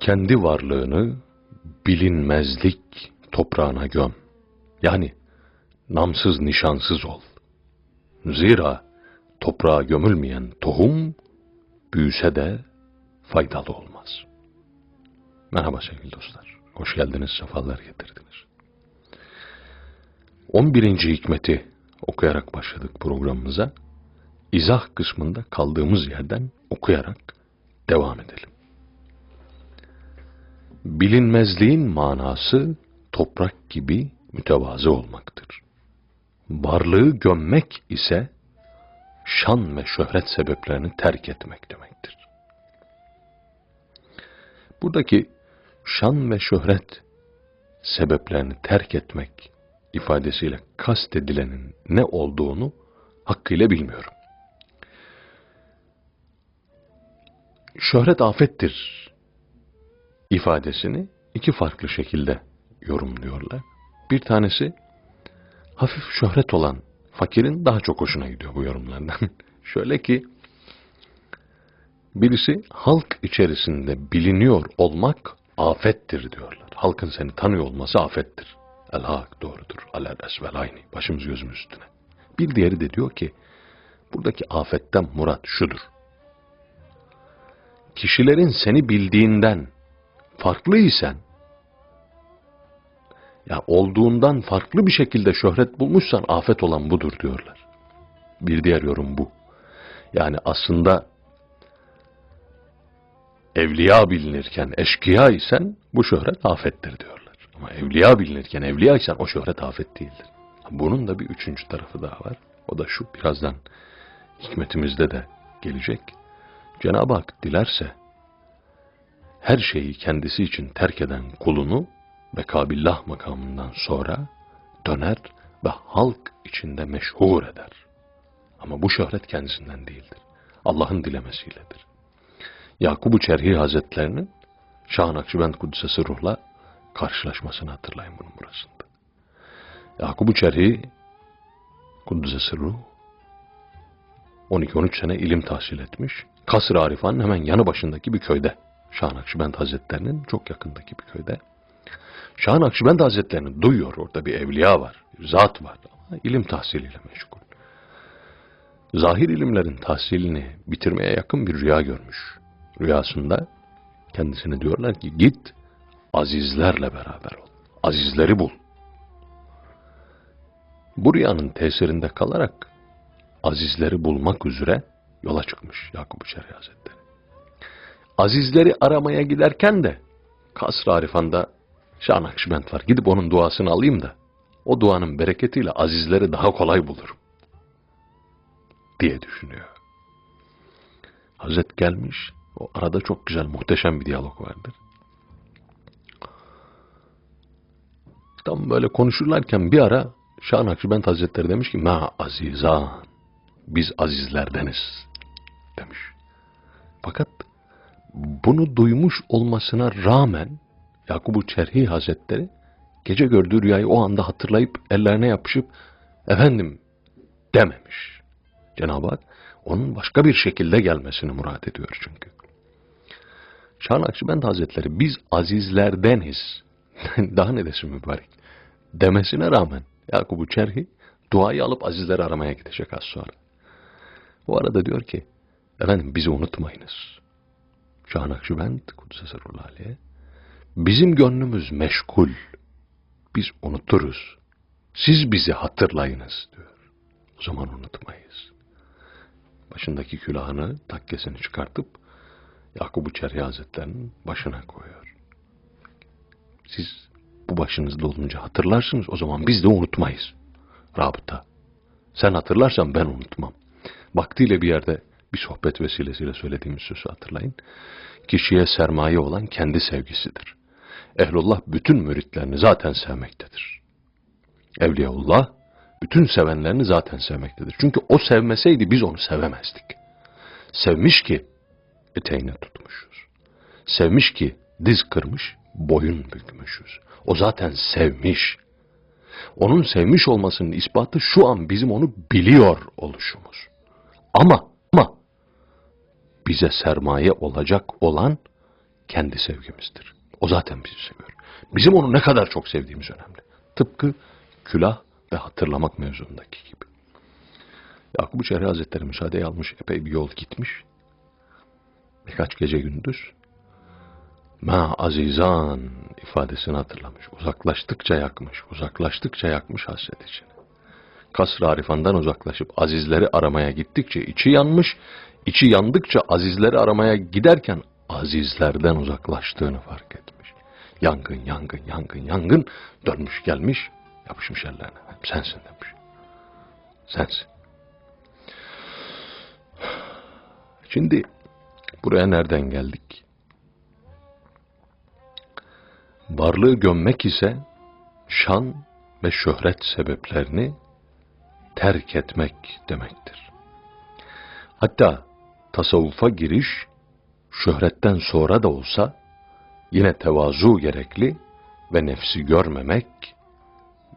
kendi varlığını bilinmezlik toprağına göm. Yani namsız nişansız ol. Zira toprağa gömülmeyen tohum büyüse de faydalı olmaz. Merhaba sevgili dostlar. Hoş geldiniz, sefalar getirdiniz. 11. hikmeti okuyarak başladık programımıza. İzah kısmında kaldığımız yerden okuyarak devam edelim. Bilinmezliğin manası toprak gibi mütevazı olmaktır. Varlığı gömmek ise şan ve şöhret sebeplerini terk etmek demektir. Buradaki şan ve şöhret sebeplerini terk etmek ifadesiyle kastedilenin ne olduğunu hakkıyla bilmiyorum. Şöhret afettir ifadesini iki farklı şekilde yorumluyorlar. Bir tanesi hafif şöhret olan fakirin daha çok hoşuna gidiyor bu yorumlardan. Şöyle ki birisi halk içerisinde biliniyor olmak afettir diyorlar. Halkın seni tanıyor olması afettir. El hak doğrudur. Alel esvel aynı. Başımız gözümüz üstüne. Bir diğeri de diyor ki buradaki afetten murat şudur. Kişilerin seni bildiğinden farklıysan ya olduğundan farklı bir şekilde şöhret bulmuşsan afet olan budur diyorlar. Bir diğer yorum bu. Yani aslında evliya bilinirken eşkıya isen bu şöhret afettir diyorlar. Ama evliya bilinirken evliya isen o şöhret afet değildir. Bunun da bir üçüncü tarafı daha var. O da şu birazdan hikmetimizde de gelecek. Cenab-ı Hak dilerse her şeyi kendisi için terk eden kulunu Bekabillah makamından sonra döner ve halk içinde meşhur eder. Ama bu şöhret kendisinden değildir. Allah'ın dilemesiyledir. Yakubu Çerhi Hazretlerinin Şah Nakşibend Kudsesi Ruh'la karşılaşmasını hatırlayın bunun burasında. Yakubu Çerhi Kuddisesi Ruh 12-13 sene ilim tahsil etmiş. Kasr-ı Arifan'ın hemen yanı başındaki bir köyde. Şah Nakşibend Hazretlerinin çok yakındaki bir köyde. Şah Nakşibend Hazretlerini duyuyor. Orada bir evliya var, bir zat var ama ilim tahsiliyle meşgul. Zahir ilimlerin tahsilini bitirmeye yakın bir rüya görmüş. Rüyasında kendisine diyorlar ki git azizlerle beraber ol. Azizleri bul. Bu rüyanın tesirinde kalarak azizleri bulmak üzere yola çıkmış Yakup Şerri Hazretleri. Azizleri aramaya giderken de Kasr-ı Arifan'da Şah Nakşibend var. Gidip onun duasını alayım da o duanın bereketiyle azizleri daha kolay bulurum. Diye düşünüyor. Hazret gelmiş. O arada çok güzel, muhteşem bir diyalog vardır. Tam böyle konuşurlarken bir ara Şah Nakşibend Hazretleri demiş ki Ma azizan biz azizlerdeniz demiş. Fakat bunu duymuş olmasına rağmen Yakubu Çerhi Hazretleri gece gördüğü rüyayı o anda hatırlayıp ellerine yapışıp efendim dememiş. Cenab-ı Hak onun başka bir şekilde gelmesini murat ediyor çünkü. Şah Nakşibend Hazretleri biz azizlerdeniz daha ne desin mübarek demesine rağmen Yakubu Çerhi duayı alıp azizleri aramaya gidecek az sonra. O arada diyor ki efendim bizi unutmayınız. Şah Nakşibend Kudüs'e aleyhi Bizim gönlümüz meşgul. Biz unuturuz. Siz bizi hatırlayınız diyor. O zaman unutmayız. Başındaki külahını, takkesini çıkartıp Yakubu Çerhi Hazretleri'nin başına koyuyor. Siz bu başınızda olunca hatırlarsınız o zaman biz de unutmayız. Rabıta. Sen hatırlarsan ben unutmam. Vaktiyle bir yerde bir sohbet vesilesiyle söylediğimiz sözü hatırlayın. Kişiye sermaye olan kendi sevgisidir. Ehlullah bütün müritlerini zaten sevmektedir. Evliyaullah bütün sevenlerini zaten sevmektedir. Çünkü o sevmeseydi biz onu sevemezdik. Sevmiş ki eteğine tutmuşuz. Sevmiş ki diz kırmış, boyun bükmüşüz. O zaten sevmiş. Onun sevmiş olmasının ispatı şu an bizim onu biliyor oluşumuz. Ama bize sermaye olacak olan kendi sevgimizdir. O zaten bizi seviyor. Bizim onu ne kadar çok sevdiğimiz önemli. Tıpkı külah ve hatırlamak mevzundaki gibi. Yakup Çehre Hazretleri müsaade almış, epey bir yol gitmiş. Birkaç gece gündüz ma azizan ifadesini hatırlamış. Uzaklaştıkça yakmış, uzaklaştıkça yakmış hasret içini. Kasr-ı Arifan'dan uzaklaşıp azizleri aramaya gittikçe içi yanmış, içi yandıkça azizleri aramaya giderken azizlerden uzaklaştığını fark etmiş. Yangın, yangın, yangın, yangın dönmüş gelmiş, yapışmış ellerine. Sensin demiş. Sensin. Şimdi buraya nereden geldik? Varlığı gömmek ise şan ve şöhret sebeplerini terk etmek demektir. Hatta tasavvufa giriş şöhretten sonra da olsa yine tevazu gerekli ve nefsi görmemek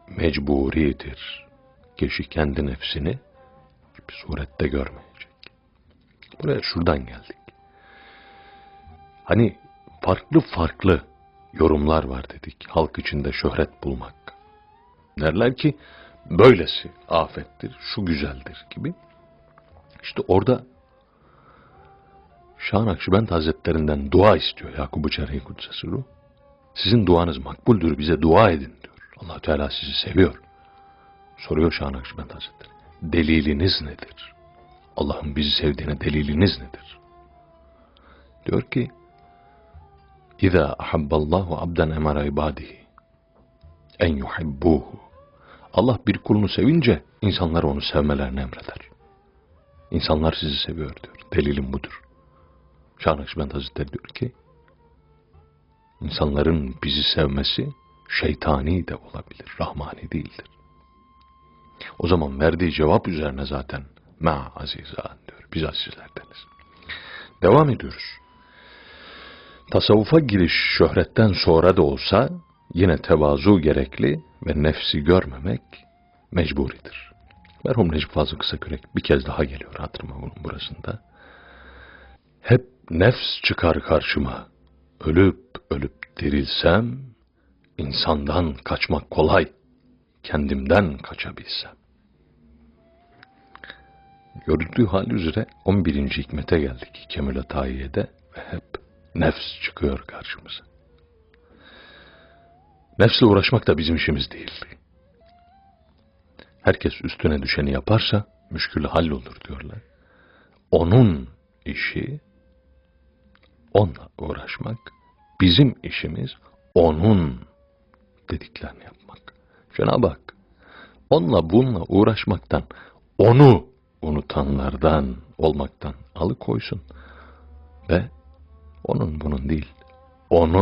mecburidir. Kişi kendi nefsini bir surette görmeyecek. Buraya şuradan geldik. Hani farklı farklı yorumlar var dedik. Halk içinde şöhret bulmak. Derler ki böylesi afettir, şu güzeldir gibi. İşte orada Şah Nakşibend Hazretlerinden dua istiyor Yakup-u Çerhi Kudsesi Ruh. Sizin duanız makbuldür, bize dua edin diyor. allah Teala sizi seviyor. Soruyor Şah Nakşibend Hazretleri. Deliliniz nedir? Allah'ın bizi sevdiğine deliliniz nedir? Diyor ki, İza ahabballahu abden emara ibadihi en yuhibbuhu. Allah bir kulunu sevince insanlar onu sevmelerini emreder. İnsanlar sizi seviyor diyor. Delilim budur. Şah Nakşibend Hazretleri diyor ki, insanların bizi sevmesi şeytani de olabilir, rahmani değildir. O zaman verdiği cevap üzerine zaten ma azizan diyor. Biz azizlerdeniz. Devam ediyoruz. Tasavvufa giriş şöhretten sonra da olsa yine tevazu gerekli ve nefsi görmemek mecburidir. Merhum Necip Fazıl Kısakürek bir kez daha geliyor hatırıma bunun burasında. Hep nefs çıkar karşıma, ölüp ölüp dirilsem, insandan kaçmak kolay, kendimden kaçabilsem. Görüldüğü hal üzere 11. hikmete geldik Kemül Tayiye'de ve hep nefs çıkıyor karşımıza. Nefsle uğraşmak da bizim işimiz değil. Herkes üstüne düşeni yaparsa müşkülü hallolur diyorlar. Onun işi onunla uğraşmak. Bizim işimiz onun dediklerini yapmak. Cenab-ı Hak onunla bununla uğraşmaktan, onu unutanlardan olmaktan alıkoysun ve onun bunun değil, onun